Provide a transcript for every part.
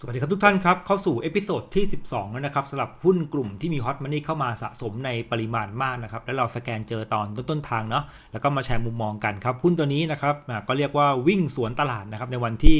สวัสดีครับทุกท่านครับ เข้าสู่เอพิโซดที่ 12 แล้วนะครับสำหรับหุ้นกลุ่มที่มีฮอตมันนี่เข้ามาสะสมในปริมาณมากนะครับ แล้วเราสแกนเจอตอนต้นๆทางเนาะแล้วก็มาแชร์มุมมองกันครับ หุ้นตัวนี้นะครับก็เรียกว่าวิ่งสวนตลาดนะครับในวันที่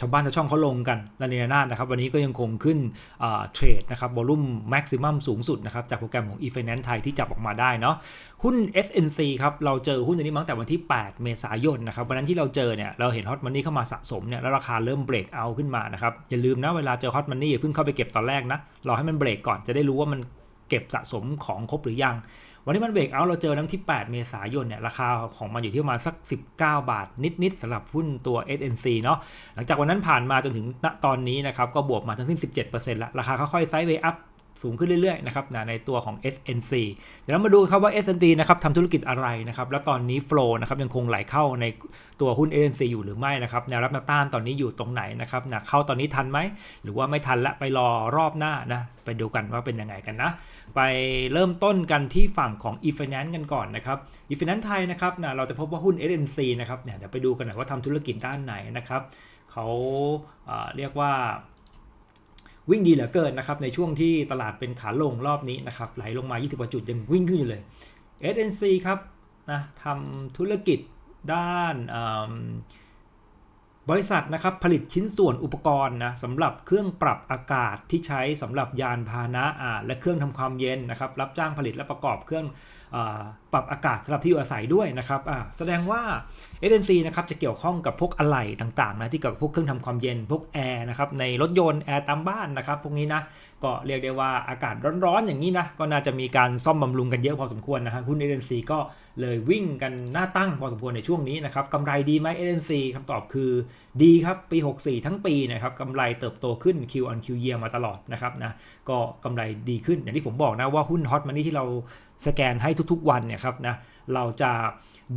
ชาวบ้านชาวช่องเขาลงกันและในนาดนะครับ วันนี้ก็ยังคงขึ้นเทรดนะครับวอลุ่มแม็กซิมัมสูงสุดนะครับจากโปรแกรมของ e-finance ไทยที่จับออกมาได้เนาะหุ้น SNC ครับเราเจอหุ้นตัวนี้มาตั้งแต่วันที่ 8 เมษายนนะครับวันนั้นที่เราเจอเนี่ยเราเห็นฮอตมันนี่เข้ามาสะสมเนี่ยแล้วราคาเริ่มเบรกเอาขึ้นมานะครับอย่าลืมนะเวลาเจอฮอตมันนี่อย่าเพิ่งเข้าไปเก็บตอนแรกนะรอให้มันเบรกก่อนจะได้รู้ว่ามันเก็บสะสมของครบหรือยัง วันนี้มันเบรกเอาเราเจอน้ำที่ 8 เมษายนเนี่ยราคาของมันอยู่ที่ประมาณสัก 19 บาท นิดๆสำหรับหุ้นตัว SNC เนาะหลังจากวันนั้นผ่านมาจนถึงตอนนี้นะครับก็บวกมาทั้งสิ้น 17%ละราคาค่อยๆไซด์เวย์อัพ สูงขึ้นเรื่อยๆนะครับนะในตัวของ SNC เดี๋ยวเรามาดูครับว่า SNC นะครับทำธุรกิจอะไรนะครับแล้วตอนนี้ flow นะครับยังคงไหลเข้าในตัวหุ้น SNC อยู่หรือไม่นะครับแนวรับแนวต้านตอนนี้อยู่ตรงไหนนะครับนะเข้าตอนนี้ทันไหม หรือว่าไม่ทันละไปรอรอบหน้านะไปดูกันว่าเป็นยังไงกันนะ ไปเริ่มต้นกันที่ฝั่งของ e-finance กันก่อนนะครับ e-finance ไทยนะครับนะเราจะพบว่าหุ้น SNC นะครับเนี่ยเดี๋ยวไปดูกันหน่อยว่าทำธุรกิจด้านไหนนะครับเขาเรียกว่า วิ่งดีเหลือเกินนะครับในช่วงที่ตลาดเป็นขาลงรอบนี้นะครับไหลลงมา 20กว่าจุดยังวิ่งขึ้นอยู่เลย SNC ครับนะทำธุรกิจด้านบริษัทนะครับผลิตชิ้นส่วนอุปกรณ์นะสำหรับเครื่องปรับอากาศที่ใช้สำหรับยานพาหนะและเครื่องทำความเย็นนะครับรับจ้างผลิตและประกอบเครื่อง ปรับอากาศสำหรับที่อยู่อาศัยด้วยนะครับแสดงว่า SNC นะครับจะเกี่ยวข้องกับพวกอะไหล่ต่างๆนะที่เกี่ยวกับพวกเครื่องทำความเย็นพวกแอร์นะครับในรถยนต์แอร์ตามบ้านนะครับพวกนี้นะก็เรียกได้ว่าอากาศร้อนๆอย่างนี้นะก็น่าจะมีการซ่อมบำรุงกันเยอะพอสมควรนะฮะหุ้น SNC ก็เลยวิ่งกันหน้าตั้งพอสมควรในช่วงนี้นะครับกำไรดีไหม SNC คำตอบคือดีครับปี 64 ทั้งปีนะครับกำไรเติบโตขึ้น Q on Q year มาตลอดนะครับนะก็กำไรดีขึ้นอย่างที่ผมบอกนะว่าหุ้นฮอตมันนี่ที่เรา สแกนให้ทุกๆวันเนี่ยครับนะเราจะ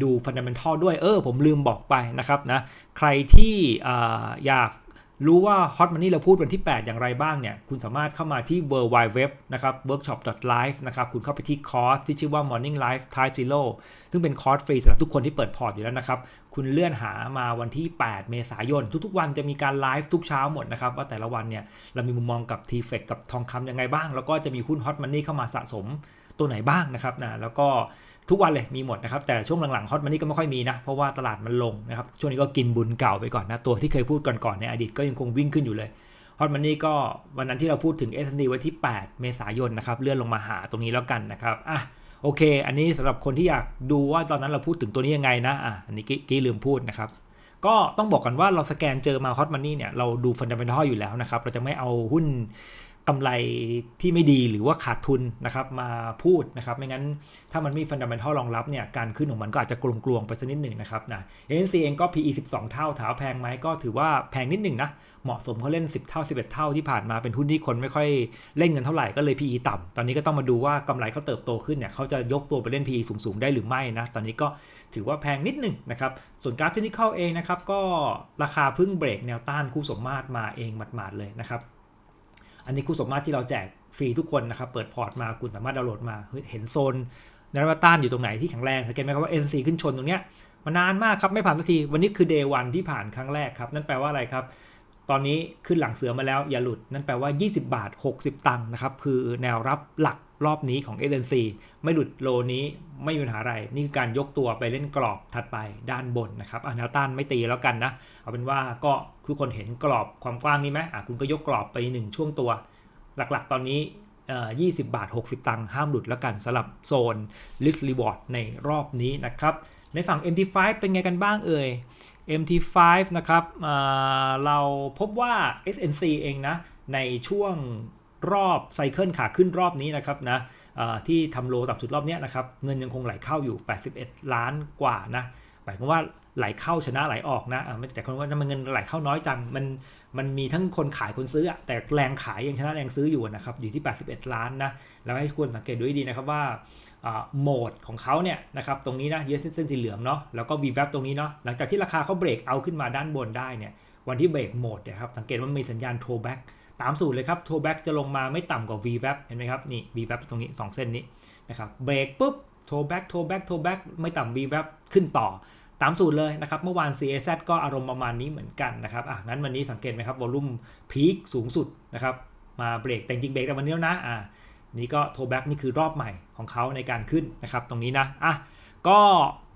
ดูฟันดัมเบลทัลด้วยเออผมลืมบอกไปนะครับนะใครที่ออยากรู้ว่า Hot Money เราพูดวันที่ 8 อย่างไรบ้างเนี่ย คุณสามารถเข้ามาที่ w w w นะครับ workshop.live นะครับ คุณเข้าไปที่คอร์สที่ชื่อว่า Morning Life Type Zero ซึ่งเป็นคอร์สฟรีสำหรับทุกคนที่เปิดพอร์ตอยู่แล้วนะครับ คุณเลื่อนหามาวันที่ 8 เมษายน ทุกๆ วันจะมีการไลฟ์ทุกเช้าหมดนะครับ ว่าแต่ละวันเนี่ย เรามีมุมมองกับ t f e c กับทองคำยังไงบ้าง แล้วก็จะมีหุ้น Hot Money เข้ามาสะสม ตัวไหนบ้างนะครับนะแล้วก็ทุกวันเลยมีหมดนะครับแต่ช่วงหลังๆฮอตมันนี่ก็ไม่ค่อยมีนะ เพราะว่าตลาดมันลงนะครับช่วงนี้ก็กินบุญเก่าไปก่อนนะ ตัวที่เคยพูดก่อนๆในอดีตก็ยังคงวิ่งขึ้นอยู่เลยฮอตมันนี่ก็วันนั้นที่เราพูดถึง S&D ไว้ที่ 8 เมษายนนะครับเลื่อนลงมาหาตรงนี้แล้วกันนะครับอะโอเค อันนี้สำหรับคนที่อยากดูว่าตอนนั้นเราพูดถึงตัวนี้ยังไงนะอะอันนี้กี้ลืมพูดนะครับก็ต้องบอกกันว่าเราสแกนเจอมาฮอตมันนี่เนี่ยเราดูฟันดัมเบลทัลอยู่แล้วนะครับเราจะไม่เอาหุ้น กำไรที่ไม่ดีหรือว่าขาดทุนนะครับมาพูดนะครับ ไม่งั้นถ้ามันมีฟันดัมเบลทัลรองรับเนี่ยการขึ้นของมันก็อาจจะกลวงๆไปสักนิดหนึ่งนะครับนะ ANC เองก็ PE 12 เท่าถามว่าแพงไหมก็ถือว่าแพงนิดหนึ่งนะ เหมาะสมเขาเล่น 10 เท่า 11 เท่าที่ผ่านมาเป็นหุ้นที่คนไม่ค่อยเล่นกันเท่าไหร่ก็เลย PE ต่ำตอนนี้ก็ต้องมาดูว่ากำไรเขาเติบโตขึ้นเนี่ยเขาจะยกตัวไปเล่น PE สูงๆได้หรือไม่นะตอนนี้ก็ถือว่าแพงนิดหนึ่งนะครับส่วนกราฟเทคนิคเองนะครับก็ราคาเพิ่งเบรกแนวต้านคู่สมมาตรมาเองหมาดๆเลยนะครับ อันนี้คู่สมมาตรที่เราแจกฟรีทุกคนนะครับ เปิดพอร์ตมาคุณสามารถดาวน์โหลดมา เห็นโซนนาราต้านอยู่ตรงไหนที่แข็งแรงสังเกตไหมครับว่า NC ขึ้นชนตรงเนี้ยมานานมากครับไม่ผ่านสักที วันนี้คือ day วันที่ผ่านครั้งแรกครับ นั่นแปลว่าอะไรครับ ตอนนี้ขึ้นหลังเสือมาแล้วอย่าหลุด นั่นแปลว่า 20 บาท 60 ตังค์นะครับ คือแนวรับหลัก รอบนี้ของ SNC ไม่หลุดโลนี้ไม่มีปัญหาอะไร นี่คือการยกตัวไปเล่นกรอบถัดไปด้านบนนะครับอะแนวต้านไม่ตีแล้วกันนะ เอาเป็นว่าก็ทุกคนเห็นกรอบความกว้างนี้ไหมอะคุณก็ยกกรอบไป 1 ช่วงตัว หลักๆ ตอนนี้เอ่อ20บาท 60 ตังค์ห้ามหลุดแล้วกันสำหรับโซน risk reward ในรอบนี้นะครับ ในฝั่ง MT5 เป็นไงกันบ้างเอ่ย MT5 นะครับเเราพบว่า SNC เองนะ ในช่วง รอบไซเคิลขาขึ้นรอบนี้นะครับนะที่ทำโลต่ำสุดรอบนี้นะครับเงินยังคงไหลเข้าอยู่ 81 ล้านกว่านะหมายความว่าไหลเข้าชนะไหลออกนะแต่คนว่ามันเงินไหลเข้าน้อยจังมันมันมีทั้งคนขายคนซื้อแต่แรงขายยังชนะแรงซื้ออยู่นะครับอยู่ที่ 81 ล้านนะแล้วให้ควรสังเกตดูให้ดีนะครับว่าโหมดของเขาเนี่ยนะครับตรงนี้นะเยสเส้นสีเหลืองเนาะแล้วก็ v w a p ตรงนี้เนาะหลังจากที่ราคาเขาเบรกเอาขึ้นมาด้านบนได้เนี่ยวันที่เบรกโหมดเนี่ยครับสังเกตว่ามีสัญญาณโทแบ็ก ตามสูตรเลยครับโทแบ็กจะลงมาไม่ต่ำกว่า v w a p เห็นไหมครับนี่ v w a p ตรงนี้ 2 เส้นนี้นะครับเบรกปุ๊บโทแบ็กโทแบ็กโทแบ็กไม่ต่ำ v w a p ขึ้นต่อตามสูตรเลยนะครับ เมื่อวาน CAZ ก็อารมณ์ประมาณนี้เหมือนกันนะครับอะงั้นวันนี้สังเกตไหมครับวอลลุ่มพีคสูงสุดนะครับมาเบรกแต่จริงเบรกแต่วันนี้แล้วนะอะนี่ก็โทแบ็กนี่คือรอบใหม่ของเขาในการขึ้นนะครับตรงนี้นะอะ ก็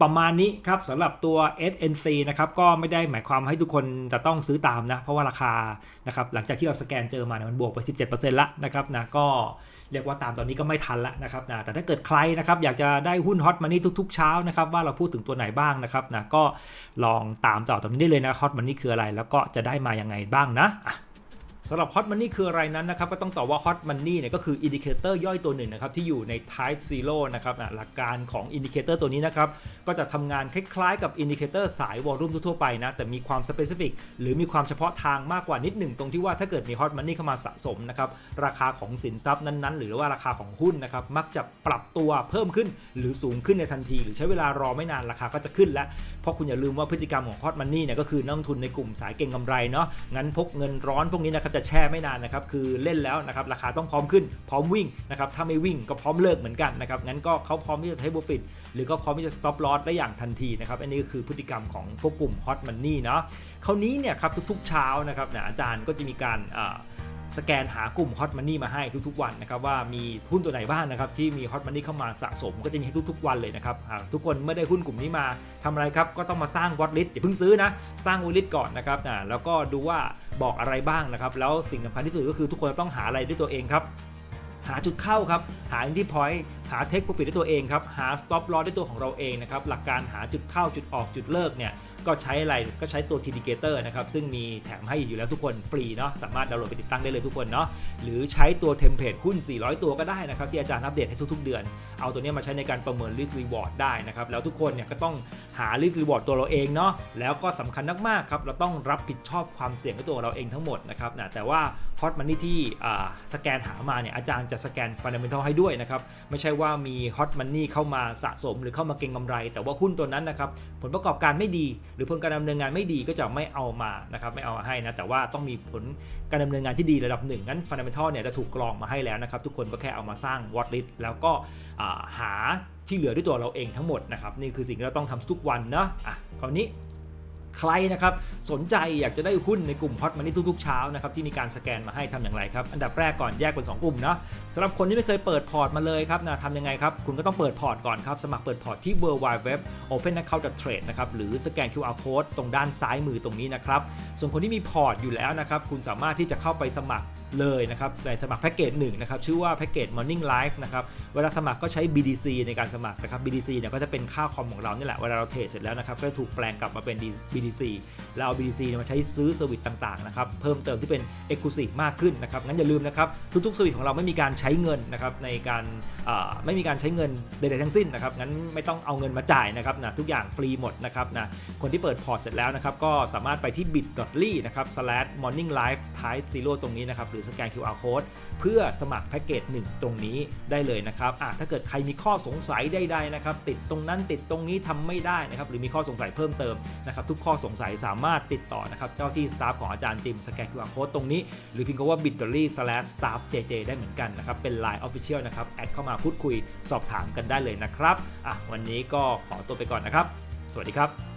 ประมาณนี้ครับสำหรับตัว SNC นะครับก็ไม่ได้หมายความให้ทุกคนจะต้องซื้อตามนะ เพราะว่าราคานะครับหลังจากที่เราสแกนเจอมาเนี่ยมันบวกไป 17%ละนะครับนะก็เรียกว่าตามตอนนี้ก็ไม่ทันละนะครับนะแต่ถ้าเกิดใครนะครับอยากจะได้หุ้นฮอตมันนี่ทุกๆเช้านะครับว่าเราพูดถึงตัวไหนบ้างนะครับนะก็ลองตามต่อตรงนี้ได้เลยนะฮอตมันนี่คืออะไร แล้วก็จะได้มาอยังไงบ้างนะ สำหรับ Hot Money คืออะไรนั้นนะครับก็ต้องตอบว่า Hot Money เนี่ยก็คืออินดิเคเตอร์ย่อยตัวหนึ่งนะครับที่อยู่ใน Type Zero นะครับหลักการของอินดิเคเตอร์ตัวนี้นะครับก็จะทำงานคล้ายๆกับอินดิเคเตอร์สายวอลลุ่มทั่วไปนะแต่มีความ specific หรือมีความเฉพาะทางมากกว่านิดหนึ่งตรงที่ว่าถ้าเกิดมี Hot Money เข้ามาสะสมนะครับราคาของสินทรัพย์นั้นๆ หรือว่าราคาของหุ้นนะครับมักจะปรับตัวเพิ่มขึ้น หรือสูงขึ้นในทันที หรือใช้เวลารอไม่นานราคาก็จะขึ้นแล้วเพราะคุณอย่าลืมว่าพฤติกรรมของ Hot Money เนี่ยก็คือนักลงทุนในกลุ่มสายเก็งกำไรเนาะงั้นพกเงินร้อนพวกนี้นะครับจะแช่ไม่นานนะครับคือเล่นแล้วนะครับราคาต้องพร้อมขึ้นพร้อมวิ่งนะครับถ้าไม่วิ่งก็พร้อมเลิกเหมือนกันนะครับงั้นก็เขาพร้อมที่จะ take profit หรือก็พร้อมที่จะสต็อปลอสได้อย่างทันทีนะครับอันนี้ก็คือพฤติกรรมของพวกกลุ่มฮอตมันนี่เนาะคราวนี้เนี่ยครับทุกๆเช้านะครับนะอาจารย์ก็จะมีการ สแกนหากลุ่มฮอตมันนี่มาให้ทุกๆวันนะครับว่ามีหุ้นตัวไหนบ้างนะครับที่มีฮอตมันนี่เข้ามาสะสมก็จะมีให้ทุกๆวันเลยนะครับทุกคนเมื่อได้หุ้นกลุ่มนี้มาทำอะไรครับก็ต้องมาสร้าง Watch List อย่าเพิ่งซื้อนะสร้าง Watch List ก่อนนะครับอ่าแล้วก็ดูว่าบอกอะไรบ้างนะครับแล้วสิ่งสำคัญที่สุดก็คือทุกคนต้องหาอะไรด้วยตัวเองครับหาจุดเข้าครับ หา entry point หา take profit ด้วยตัวเองครับ หา stop loss ด้วยตัวของเราเองนะครับ หลักการหาจุดเข้าจุดออกจุดเลิกเนี่ย ก็ใช้อะไรก็ใช้ตัว Indicator นะครับ ซึ่งมีแถมให้อยู่แล้วทุกคนฟรีเนาะสามารถดาวน์โหลดไปติดตั้งได้เลยทุกคนเนาะหรือใช้ตัวเทมเพลตหุ้น 400 ตัวก็ได้นะครับ ที่อาจารย์อัปเดตให้ทุก ๆ เดือน เอาตัวเนี้ยมาใช้ในการประเมิน risk reward ได้นะครับแล้วทุกคนเนี่ยก็ต้องหา risk reward ตัวเราเองเนาะแล้วก็สำคัญมากๆครับเราต้องรับผิดชอบความเสี่ยงด้วยตัวเราเองทั้งหมดนะครับนะแต่ว่า Hot Money ที่อ่าสแกนหามาเนี่ยอาจารย์จะสแกน Fundamental ให้ด้วยนะครับไม่ใช่ว่ามี Hot Money เข้ามาสะสมหรือเข้ามาเก็งกำไร แต่ว่าหุ้นตัวนั้นนะครับผลประกอบการไม่ดี หรือผลการดำเนินงานไม่ดีก็จะไม่เอามานะครับไม่เอามาให้นะแต่ว่าต้องมีผลการดำเนินงานที่ดีระดับหนึ่งงั้น Fundamental เนี่ยจะถูกกรองมาให้แล้วนะครับทุกคนก็แค่เอามาสร้าง Watch List แล้วก็หาที่เหลือด้วยตัวเราเองทั้งหมดนะครับนี่คือสิ่งที่เราต้องทำทุกวันเนาะอะคราวนี้ ใครนะครับสนใจอยากจะได้หุ้นในกลุ่ม Hot Money ทุกๆเช้านะครับที่มีการสแกนมาให้ทำอย่างไรครับอันดับแรกก่อนแยกเป็น2กลุ่มเนาะสำหรับคนที่ไม่เคยเปิดพอร์ตมาเลยครับนะทำยังไงครับคุณก็ต้องเปิดพอร์ตก่อนครับสมัครเปิดพอร์ตที่ w w w open account trade นะครับหรือสแกน QR code ตรงด้านซ้ายมือตรงนี้นะครับส่วนคนที่มีพอร์ตอยู่แล้วนะครับคุณสามารถที่จะเข้าไปสมัครเลยนะครับในสมัครแพ็กเกจหนึ่งนะครับชื่อว่าแพ็กเกจ Morning Live นะครับ เวลาสมัครก็ใช้ BDC ในการสมัครนะครับ BDC เนี่ยก็จะเป็นค่าคอมของเรานี่แหละเวลาเราเทรดเสร็จแล้วนะครับก็จะถูกแปลงกลับมาเป็น BDC แล้วเอา BDC มาใช้ซื้อเซอร์วิสต่างๆนะครับเพิ่มเติมที่เป็น Exclusive มากขึ้นนะครับงั้นอย่าลืมนะครับทุกๆเซอร์วิสของเราไม่มีการใช้เงินนะครับในการไม่มีการใช้เงินใดๆทั้งสิ้นนะครับงั้นไม่ต้องเอาเงินมาจ่ายนะครับนะทุกอย่างฟรีหมดนะครับนะคนที่เปิดพอร์ตเสร็จแล้วนะครับก็สามารถไปที่ bit.ly นะครับ slash morning live type zero ตรงนี้นะครับ หรือสแกน QR code เพื่อสมัครแพ็กเกจ1 ตรงนี้ได้เลยนะครับถ้าเกิดใครมีข้อสงสัยใดๆนะครับ ติดตรงนั้นติดตรงนี้ทำไม่ได้นะครับ หรือมีข้อสงสัยเพิ่มเติมนะครับ ทุกข้อสงสัยสามารถติดต่อนะครับ เจ้าที่สตาฟของอาจารย์จิมสแกน QR code ตรงนี้ หรือพิมพ์คำว่า bit.ly slash staff jj ได้เหมือนกันนะครับ เป็น Line Official นะครับ แอดเข้ามาพูดคุยสอบถามกันได้เลยนะครับอะวันนี้ก็ขอตัวไปก่อนนะครับ สวัสดีครับ